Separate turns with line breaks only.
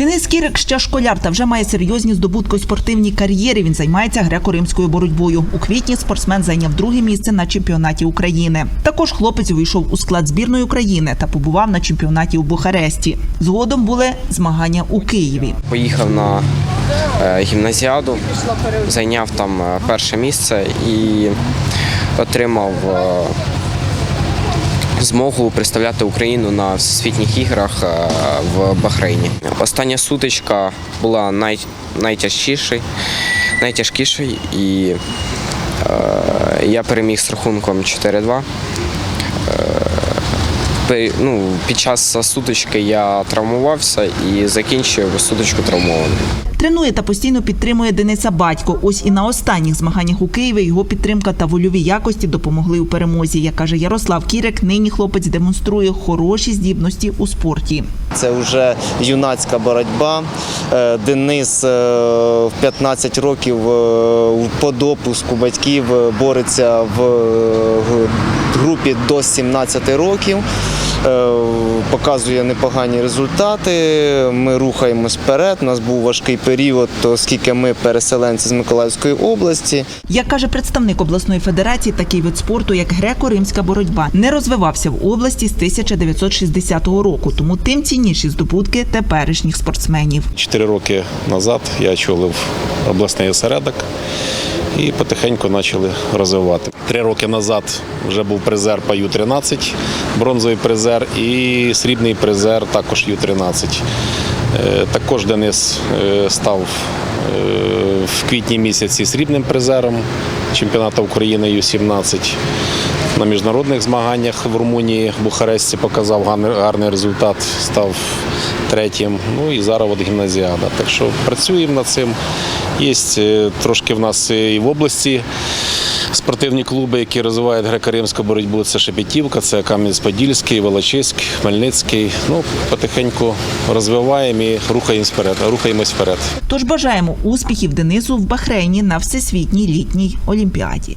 Денис Кірик ще школяр та вже має серйозні здобутки у спортивній кар'єрі. Він займається греко-римською боротьбою. У квітні спортсмен зайняв друге місце на чемпіонаті України. Також хлопець увійшов у склад збірної України та побував на чемпіонаті у Бухаресті. Згодом були змагання у Києві.
Поїхав на е, гімназіаду, зайняв там е, перше місце і отримав е, змогу представляти Україну на всесвітніх іграх е, в Бахрейні. Остання сутичка була най, найтяжчішою, найтяжкішою, і е, я переміг з рахунком 4-2. Пе- Ну, під час сутички я травмувався і закінчив сутичку травмованим.
Тренує та постійно підтримує Дениса батько. Ось і на останніх змаганнях у Києві його підтримка та вольові якості допомогли у перемозі. Як каже Ярослав Кірик, нині хлопець демонструє хороші здібності у спорті.
Це вже юнацька боротьба. Е, Денис е, в 15 років е, по допуску батьків бореться в групі до 17 років. Е, Показує непогані результати. Ми рухаємось вперед. У нас був важкий період, оскільки ми переселенці з Миколаївської області.
Як каже представник обласної федерації, такий вид спорту, як греко-римська боротьба, не розвивався в області з 1960 року. Тому тим цінніші здобутки теперішніх спортсменів.
Чотири роки назад я очолив обласний осередок і потихеньку почали розвивати. Три роки назад вже був призер по Ю-13, бронзовий призер і срібний призер також Ю-13. Е, Також Денис е, став е, в квітні місяці срібним призером чемпіонату України Ю-17. На міжнародних змаганнях в Румунії в Бухаресті показав гарний, результат, став третім. Ну і зараз от гімназіада. Так що працюємо над цим. Є е, трошки в нас і в області спортивні клуби, які розвивають греко-римську боротьбу. Це Шепетівка, це Кам'янець-Подільський, Волочиськ, Хмельницький. Ну, потихеньку розвиваємо і рухаємось вперед. Рухаємось вперед.
Тож бажаємо успіхів Денису в Бахрейні на всесвітній літній олімпіаді.